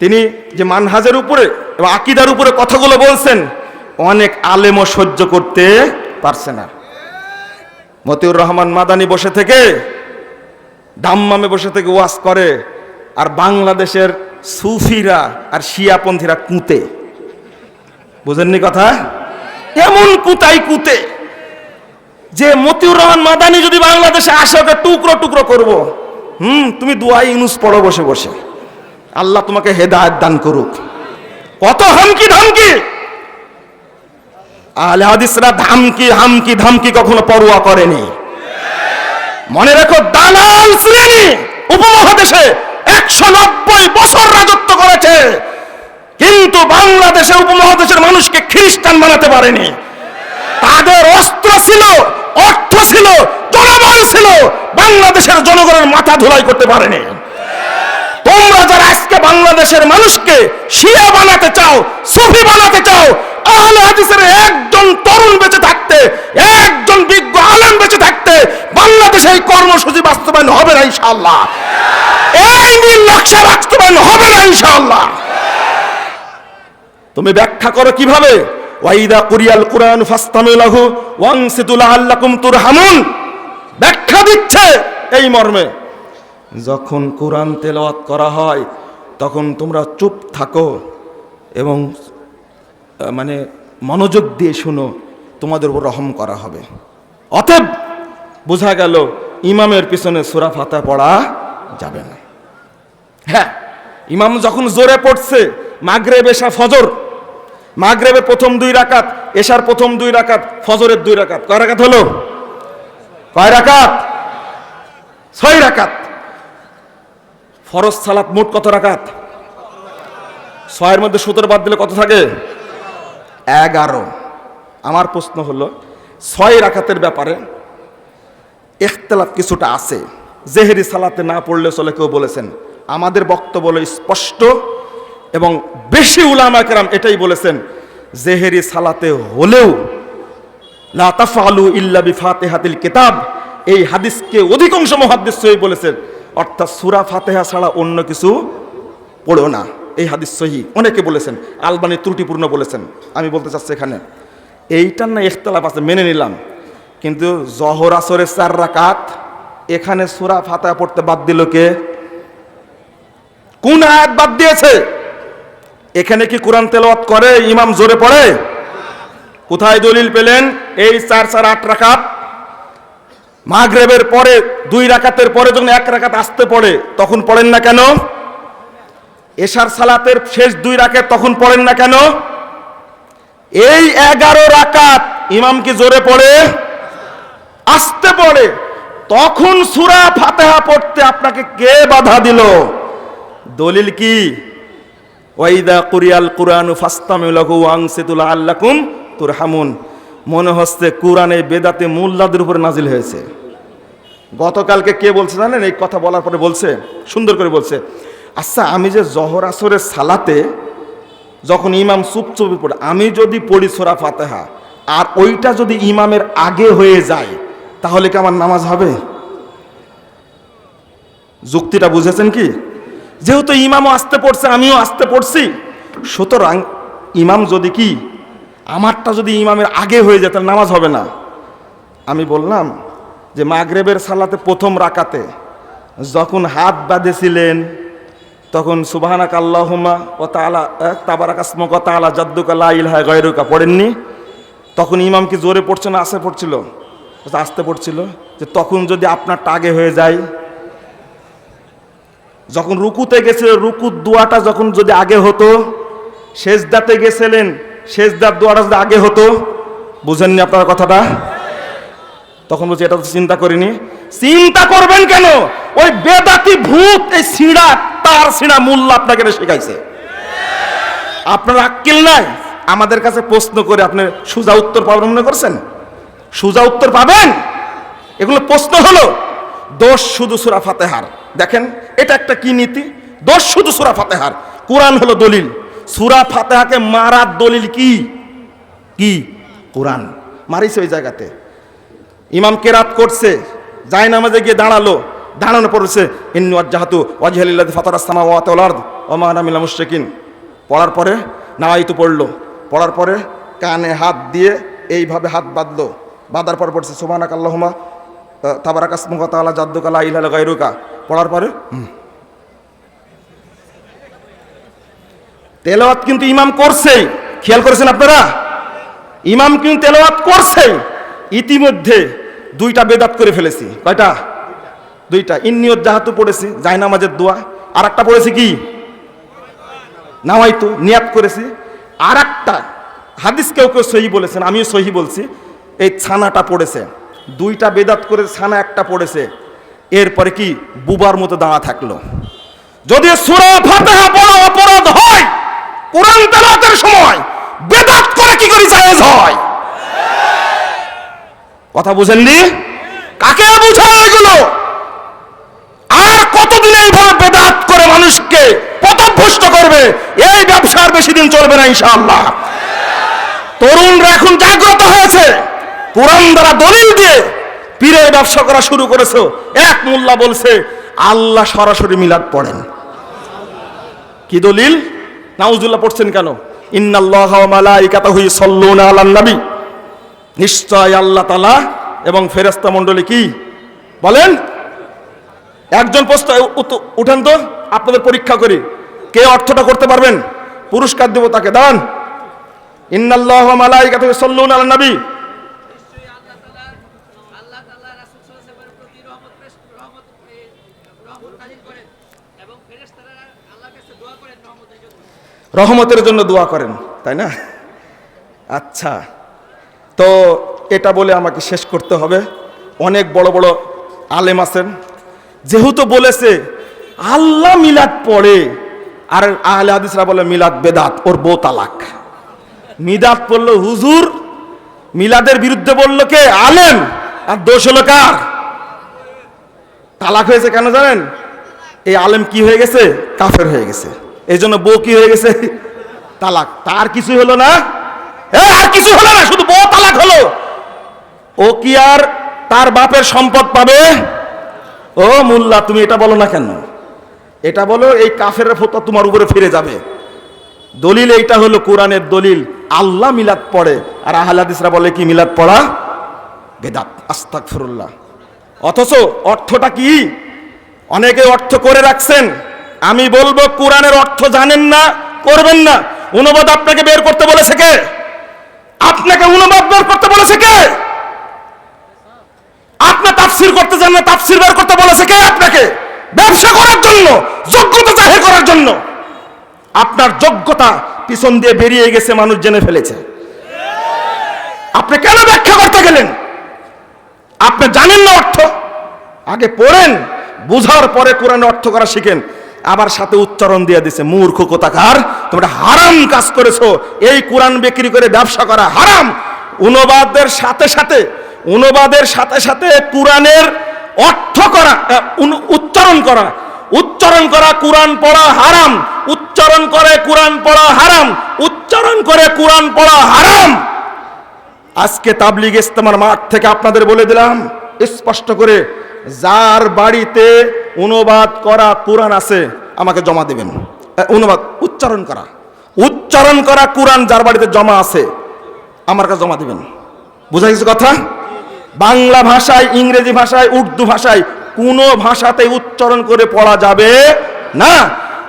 তিনি যে মানহাজের উপরে এবং আকিদার উপরে কথাগুলো বলছেন, অনেক আলেমও সহ্য করতে পারছে না। মতিউর রহমান মাদানি বসে থেকে, দাম্মামে বসে থেকে ওয়াজ করে, আর বাংলাদেশের সুফিরা আর শিয়াপন্থীরা কুঁতে। বুঝেননি কথা? এমন কুতাই কুতে, যে মতিউর রহমান মাদানি যদি বাংলাদেশে আসে, ওকে টুকরো টুকরো করব। হুম, তুমি দুয়াই ইনুস পড়ো বসে বসে। আল্লাহ তোমাকে হেদায়ত দান করুক। কত হামকি ধামকি? আলে হাদিসরা ধামকি, হামকি, ধামকি কখনো পরোয়া করেনি। মনে রেখো, দালাল শ্রেণি উপমহাদেশে একশো নব্বই বছর রাজত্ব করেছে। কিন্তু বাংলাদেশে উপমহাদেশের মানুষকে খ্রিস্টান বানাতে পারেনি। তাদের অস্ত্র ছিল, অর্থ ছিল, জনবল ছিল, বাংলাদেশের জনগণের মাথা ধুলাই করতে পারেনি। তোমরা যারা আজকে বাংলাদেশের মানুষকে শিয়া বানাতে চাও, সুফি বানাতে চাও, আহলে হাদিসের একজন তরুণ বেঁচে থাকতে, একজন বিজ্ঞ আলেম বেঁচে থাকতে বাংলাদেশে এই কর্মসূচি বাস্তবায়ন হবে না ইনশাআল্লাহ। এই নীল নকশা বাস্তবায়ন হবে না ইনশাআল্লাহ। তুমি ব্যাখ্যা করো কীভাবে? ওয়াইদা কুরিয়াল কুরআন ফাস্তামিলাহু ওয়ানসিতু লাআল্লাকুম তুরহামুন। ব্যাখ্যা দিচ্ছে এই মর্মে। যখন কোরআন তেলাওয়াত করা হয়, তখন তোমরা চুপ থাকো এবং মানে মনোযোগ দিয়ে শুনো, তোমাদের উপর রহম করা হবে। অতএব বোঝা গেল, ইমামের পিছনে সুরা ফাতা পড়া যাবে না। হ্যাঁ ইমাম যখন জোরে পড়ছে, মাগরেব এশা ফজর, মাগরেবের প্রথম দুই রাকাত, এশার প্রথম দুই রাকাত, ফজরের দুই রাকাত, কয় রাকাত হলো? কয় রাকাত? ছয় রাকাত। ফরজ সালাত মোট কত রাকাত? ছয়ের মধ্যে সতেরো বাদ দিলে কত থাকে? এগারো। আমার প্রশ্ন হলো, ছয় রাকাতের ব্যাপারে ইখতলাফ কিছুটা আছে। জেহেরি সালাতে না পড়লে চলে কেউ বলেছেন। আমাদের বক্তব্য হলো স্পষ্ট এবং বেশি উলামা কেরাম এটাই বলেছেন, জেহেরি সালাতে হলেও লা তাফআলু ইল্লা বিফাতিহাতিল কিতাব, এই হাদিসকে অধিকাংশ মুহাদ্দিস সহি বলেছেন। অর্থাৎ সুরা ফাতেহা ছাড়া অন্য কিছু পড়ো না। এই হাদিস সহি। অনেকে বলেছেন, আলবানি ত্রুটিপূর্ণ বলেছেন। আমি বলতে চাচ্ছি এখানে, এইটার না ইখতলাফ আছে, মেনে নিলাম। কিন্তু জহর, আসরের চার রাকাত, এখানে সুরা ফাতিহা পড়তে বাদ দিল কে? কোন আয়াত বাদ দিয়েছে? এখানে কি কোরআন তেলাওয়াত করে, ইমাম জোরে পড়ে? কোথায় দলিল পেলেন? এই চার চার আট রাকাত মাগরেবের পরে, দুই রাকাতের পরে যখন এক রাকাত আসতে পড়ে, তখন পড়েন না কেন? এশার সালাতের শেষ দুই রাকাত তখন পড়েন না কেন? এই এগারো রাকাত ইমাম কি জোরে পড়ে? আসতে পড়ে। তখন সুরা ফাতেহা পড়তে আপনাকে কে বাধা দিল? দলিল কি? ওয়াইদা কুরিয়াল কুরআনু ফাস্তামিলাহু ওয়াংসিতুল আল্লাকুম তুরহামুন। মনে হচ্ছে কোরআনে বেদাতে মোল্লাদের উপরে নাজিল হয়েছে। গতকালকে কে বলছে জানেন? এই কথা বলার পরে বলছে, সুন্দর করে বলছে আচ্ছা আমি যে জহর আসরের সালাতে যখন ইমাম চুপচুপি পড়ে, আমি যদি পড়ি সোরা ফাতেহা, আর ওইটা যদি ইমামের আগে হয়ে যায়, তাহলে কি আমার নামাজ হবে? যুক্তিটা বুঝেছেন কি? যেহেতু ইমামও আসতে পড়ছে, আমিও আসতে পড়ছি। সুতরাং ইমাম যদি কি, আমারটা যদি ইমামের আগে হয়ে যায়, তাহলে নামাজ হবে না। আমি বললাম যে মাগরেবের সালাতে প্রথম রাকাতে যখন হাত বাঁধেছিলেন, তখন সুবাহানাক আল্লাহমা ও তালা তাবারাকাসমক তালা জাদ্দুকা লা ইলাহা গয়রুকা পড়েননি। তখন ইমাম কি জোরে পড়ছে না আসে পড়ছিল? বলছে আসতে পড়ছিল। যে তখন যদি আপনারটা আগে হয়ে যায়, যখন রুকুতে গেছিল রুকুর দোয়াটা যখন যদি আগে হতো শেষদাতে গেছিলেন শেষদার দোয়াটা যদি আগে হতো, বুঝেননি আপনার কথাটা? তখন বলছি, এটা তো চিন্তা করিনি। চিন্তা করবেন কেন? ওই বেদাতি ভূত, এই সিঁড়া, তার সিঁড়া মূল্য আপনাকে শেখাইছে। আপনার আক্কেল নাই? আমাদের কাছে প্রশ্ন করে আপনি সুজা উত্তর পাবেন মনে করছেন? সুজা উত্তর পাবেন? এগুলো প্রশ্ন হলো, দোষ শুধু সুরা ফাতেহার। দেখেন, এটা একটা কি নীতি? দোষ শুধু সুরা ফাতেহার। কোরআন হলো দলিল। সুরা ফাতেহাকে মারার দলিল কি? কি? কোরআন। মারিছে ওই জায়গাতে। ইমাম কেরাত করছে, যায় নামাজে গিয়ে দাঁড়াল দাঁড়ানো পড়ছে ইন্নু আজ্জাহাতু ওয়াজহালিল্লাযী ফাতারাস সামাওয়াতি ওয়াল আরদ ওমান আমিলা মুশরিকিন। পড়ার পরে নাওয়াইতু পড়ল। পড়ার পরে কানে হাত দিয়ে এইভাবে হাত বাঁধলো। বাঁধার পর পড়ছে সুবানাক আল্লাহুমা তাবারাকাস মুখাতালা জাদ্দুকালা ইলাল গাইরুকা পড়ার পরে। তেলাওয়াত কিন্তু ইমাম করছেই। খেয়াল করেছেন আপনারা? ইমাম কিন্তু তেলাওয়াত করছেই। ইতিমধ্যে দুইটা বেদাত করে ফেলেছি। কয়টা? দুইটা। ইন্নিয়ত জাহাতু পড়েছি, জায়নামাজের দোয়া। আর একটা পড়েছি কি? নাওয়াইতু নিয়াত করেছি। আর একটা হাদিস কেউ কেউ সহি বলেছেন, আমিও সহি বলছি। এই ছানাটা পড়েছে। দুইটা বেদাত করে ছানা একটা পড়েছে। এরপরে কি? বুবার মতো দাঁড়া থাকল। যদি অপরাধ হয়, কোরআন সময় বেদাত করে কি করে জায়েজ হয়? কথা বুঝেননি? কাকে বুঝায় এগুলো? আর কতদিন এইভাবে বেদাত করে মানুষকে পথভ্রষ্ট করবে? এই ব্যবসার বেশি দিন চলবে না, ইনশাআল্লাহ। তরুণরা এখন জাগ্রত হয়েছে। কোরআন দ্বারা দলিল দিয়ে পীরের ব্যবসা করা শুরু করেছে। এক মোল্লা বলছে, আল্লাহ সরাসরি মিলাদ পড়েন। কি দলিল? নাউজুল্লাহ পড়ছেন কেন? ইন্নাল্লাহ মালাইকাতাহু ইসাল্লুনা আলান নবী নিশ্চয় আল্লাহ তালা এবং ফেরেশতা মণ্ডলী কি? বলেন। একজন প্রশ্ন উঠেন তো, আপনাদের পরীক্ষা করি। কে অর্থটা করতে পারবেন? পুরস্কার দেব তাকে দান ইন্নাল্লাহ করেন রহমতের জন্য দোয়া করেন, তাই না? আচ্ছা। তো এটা বলে আমাকে শেষ করতে হবে। অনেক বড় বড় আলেম আছেন। যেহেতু বলেছে, আল্লাহ মিলাদ পড়ে, আর আহলে হাদিসরা বলে মিলাদ বেদাত, ওর বউ তালাক। মিলাদ পড়ল হুজুর, মিলাদের বিরুদ্ধে বলল কে? আলেম। আর দোষ হলো কার? তালাক হয়েছে কেন জানেন? এই আলেম কি হয়ে গেছে? কাফের হয়ে গেছে। এই জন্য বউ কি হয়ে গেছে? তালাক। তার কিছু হলো না। আর কিছু হলো না, শুধু বউ তালাক হলো। ও কি আর তার বাপের সম্পদ পাবে? ও মোল্লা, তুমি এটা বলো না কেন? এটা বলো, এই কাফের ফোতা তোমার উপরে ফিরে যাবে। দলিল এইটা হলো, কোরআনের দলিল। আল্লাহ মিলাদ পড়ে, আর আহলাদিসরা বলে কি মিলাদ পড়া? বেদাত আস্তাক ফিরুল্লাহ অথচ অর্থটা কি? অনেকে অর্থ করে রাখছেন। আমি বলব, কোরআনের অর্থ জানেন না, করবেন না। অনুবাদ আপনাকে বের করতে বলেছে কে? আপনাকে অনুবাদ বের করতে বলেছে কে? আপনি তাফসির করতে জানেন না, তাফসির বের করতে বলেছে কে আপনাকে? ব্যবসা করার জন্য, যোগ্যতা জাহির করার জন্য। আপনার যোগ্যতা পিছন দিয়ে বেরিয়ে গেছে, মানুষ জেনে ফেলেছে। আপনি কেন ব্যাখ্যা করতে গেলেন? আপনি জানেন না অর্থ? আগে পড়েন, বুঝার পরে কোরআন অর্থ করা শিখেন। আবার সাথে উচ্চারণ দিয়ে দিছে, মূর্খ কোথাকার, তোমরা হারাম কাজ করেছ। এই কোরআন বিক্রি করে ব্যবসা করা হারাম। অনুবাদের সাথে সাথে, অনুবাদের সাথে সাথে কোরআনের অর্থ করা উচ্চারণ করা। উচ্চারণ করা কোরআন পড়া হারাম। উচ্চারণ করে কোরআন পড়া হারাম। উচ্চারণ করে কোরআন পড়া হারাম। আজকে তাবলিগ ইস্তেমার মাঠ থেকে আপনাদের বলে দিলাম, স্পষ্ট করে যার বাড়িতে অনুবাদ করা কোরআন আছে, আমাকে জমা দেবেন। অনুবাদ, উচ্চারণ করা। উচ্চারণ করা কোরআন যার বাড়িতে জমা আছে, আমার কাছে জমা দেবেন। বুঝা গেছে কথা? বাংলা ভাষায়, ইংরেজি ভাষায়, উর্দু ভাষায় কোনো ভাষাতে উচ্চারণ করে পড়া যাবে না।